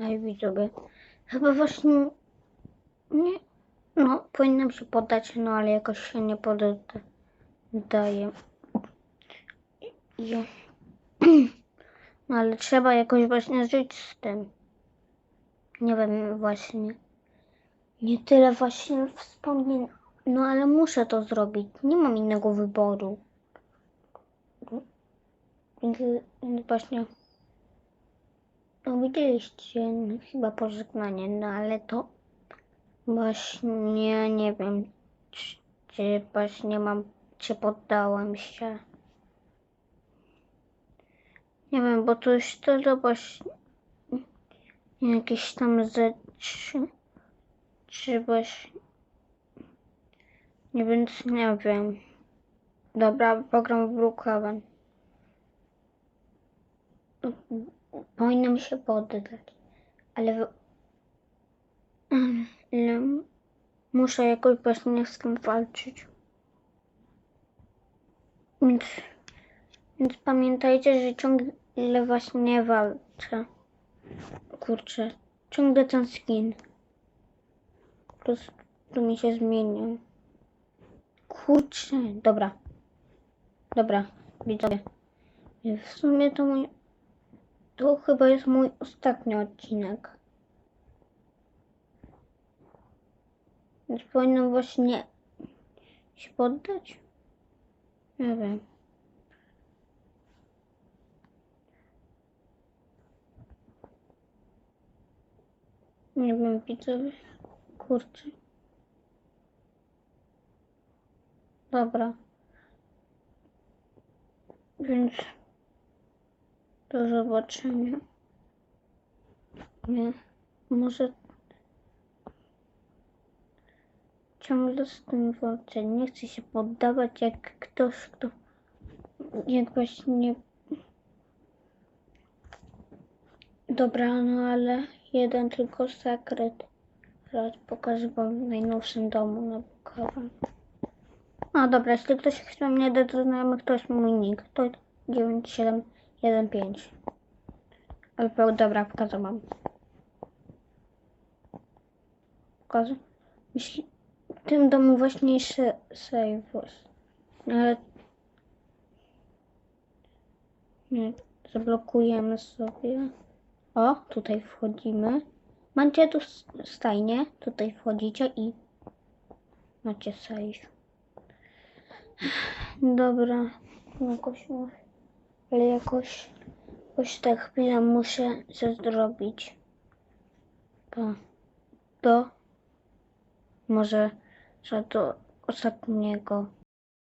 Ej, widzowie. Chyba właśnie nie. No, powinnam się poddać, no ale jakoś się nie poddaję. I... No ale trzeba jakoś właśnie żyć z tym. Nie wiem właśnie. Nie tyle właśnie wspomnień. No ale muszę to zrobić. Nie mam innego wyboru. Więc właśnie. No widzieliście no, chyba pożegnanie, no ale to właśnie nie wiem, czy, czy właśnie mam, czy poddałam się. Nie wiem, bo to już tyle właśnie jakieś tam rzeczy, czy właśnie, nie więc nie wiem. Dobra, program w Brookhaven. Powinnam się poddać, ale, ale muszę jakoś właśnie z tym walczyć. Więc, więc pamiętajcie, że ciągle właśnie walczę. Kurczę, ciągle ten skin. Po prostu mi się zmienił. Kurczę, dobra. Dobra, widzowie. W sumie to mój to chyba jest mój ostatni odcinek. Więc powinnam właśnie się poddać? Nie wiem. Nie wiem, widzowie. Kurczę. Dobra. Więc do zobaczenia. Nie, może ciągle z tym walczę. Nie chcę się poddawać jak ktoś, kto jak właśnie Dobra, no ale jeden tylko sekret. Teraz pokażę wam w najnowszym domu na Bukowem. No dobra, jeśli ktoś chce mnie do znajomych, to jest mój nick. To 97 1,5. Albo dobra, pokazę mam. Pokażę. Myśli, w tym domu właśnie save was. No ale... Nie, zablokujemy sobie. O, tutaj wchodzimy. Macie tu stajnie, tutaj wchodzicie i macie save. Dobra, jakoś... No, ale jakoś, jakoś tak chwilę muszę się zrobić. To, to może, że do ostatniego